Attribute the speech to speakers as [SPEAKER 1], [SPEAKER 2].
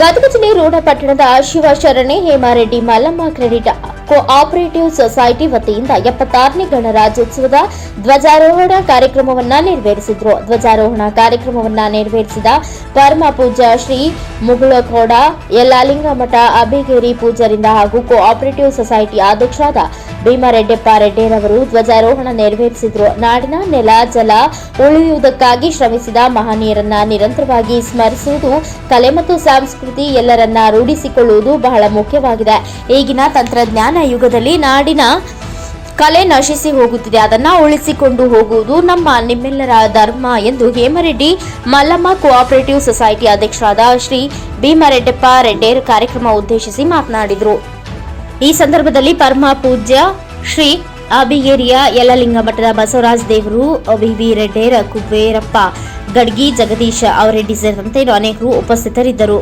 [SPEAKER 1] ಗದಗ ಜಿಲ್ಲೆ ರೋಣ ಪಟ್ಟಣದ Shivasharane Hemareddy Mallamma credit cooperative society ವತಿಯಿಂದ ಎಪ್ಪತ್ತಾರನೇ ಗಣರಾಜ್ಯೋತ್ಸವದ ಧ್ವಜಾರೋಹಣ ಕಾರ್ಯಕ್ರಮವನ್ನ ನೆರವೇರಿಸಿದ್ರು. ಧ್ವಜಾರೋಹಣ ಕಾರ್ಯಕ್ರಮವನ್ನು ನೆರವೇರಿಸಿದ ಪರಮ ಪೂಜಾ ಶ್ರೀ ಮುಗುಳಕೋಡ, ಯಲ್ಲಾಲಿಂಗಮಠ ಅಬಿಗೇರಿ ಪೂಜರಿಂದ ಹಾಗೂ ಕೋಆಪರೇಟಿವ್ ಸೊಸೈಟಿ ಅಧ್ಯಕ್ಷರಾದ ಭೀಮರೆಡ್ಡಪ್ಪ ರೆಡ್ಡಿರವರು ಧ್ವಜಾರೋಹಣ ನೆರವೇರಿಸಿದ್ರು. ನಾಡಿನ ನೆಲ, ಜಲ ಉಳಿಯುವುದಕ್ಕಾಗಿ ಶ್ರಮಿಸಿದ ಮಹನೀಯರನ್ನ ನಿರಂತರವಾಗಿ ಸ್ಮರಿಸುವುದು ಕಲೆ ಮತ್ತು ಸಂಸ್ಕೃತಿ ಎಲ್ಲರನ್ನ ರೂಢಿಸಿಕೊಳ್ಳುವುದು ಬಹಳ ಮುಖ್ಯವಾಗಿದೆ. ಈಗಿನ ತಂತ್ರಜ್ಞಾನ ಯುಗದಲ್ಲಿ ನಾಡಿನ ಕಲೆ ನಶಿಸಿ ಹೋಗುತ್ತಿದೆ. ಅದನ್ನ ಉಳಿಸಿಕೊಂಡು ಹೋಗುವುದು ನಮ್ಮ ನಿಮ್ಮೆಲ್ಲರ ಧರ್ಮ ಎಂದು ಹೇಮರೆಡ್ಡಿ ಮಲ್ಲಮ್ಮ ಕೋಆಪರೇಟಿವ್ ಸೊಸೈಟಿ ಅಧ್ಯಕ್ಷರಾದ ಶ್ರೀ ಭೀಮರೆಡ್ಡಪ್ಪ ರೆಡ್ಡೇರ್ ಕಾರ್ಯಕ್ರಮ ಉದ್ದೇಶಿಸಿ ಮಾತನಾಡಿದರು. ಈ ಸಂದರ್ಭದಲ್ಲಿ ಪರಮ ಪೂಜ್ಯ ಶ್ರೀ ಅಬಿಗೇರಿಯ ಯಲಲಿಂಗ ಮಠದ ಬಸವರಾಜ್ ದೇವರು ಬಿವಿ ರೆಡ್ಡೇರ ಕುಬೇರಪ್ಪ, ಗಡ್ಗಿ ಜಗದೀಶ ಅವರೆಡ್ಡಿ ಸೇರಿದಂತೆ ಅನೇಕರು ಉಪಸ್ಥಿತರಿದ್ದರು.